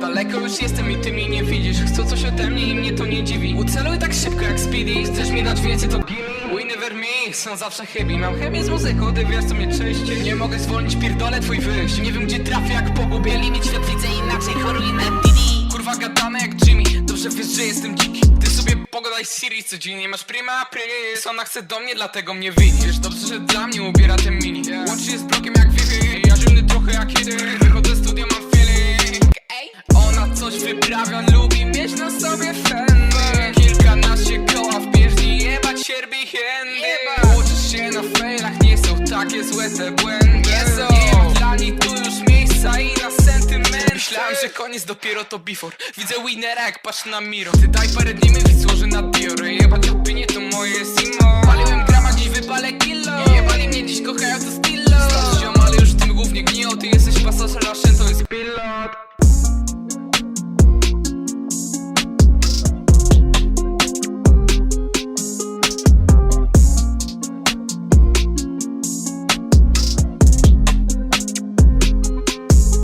Daleko już jestem i ty mnie nie widzisz. Chcą coś ode mnie i mnie to nie dziwi. Uceluj tak szybko jak Speedy. Chcesz mi dać więcej to gimme We never me, są zawsze chybi Mam chemię z muzyką, ty wiesz co mnie częściej Nie mogę zwolnić, pierdolę twój wyjść. Nie wiem gdzie trafię jak pogubię limit. Świat widzę inaczej, choruję na Didi. Kurwa gadamy jak Jimmy. Dobrze wiesz, że jestem dziki. Ty sobie pogadaj z Siri codziennie Masz prima pris. Ona chce do mnie, dlatego mnie widzisz. Dobrze, że dla mnie ubiera ten mini. Łączy się Wyprawia, lubi mieć na sobie fenny Kilkanaście koła w bieżni, jebać sierbi hiendy Uczysz się na failach, nie są takie złe te błędy. Nie są. Dla niej tu już miejsca i na sentyment Myślałem, że koniec, dopiero to before. Widzę winnera jak patrz na miro Ty daj parę dni, mi złoży na Dior Jebać opinie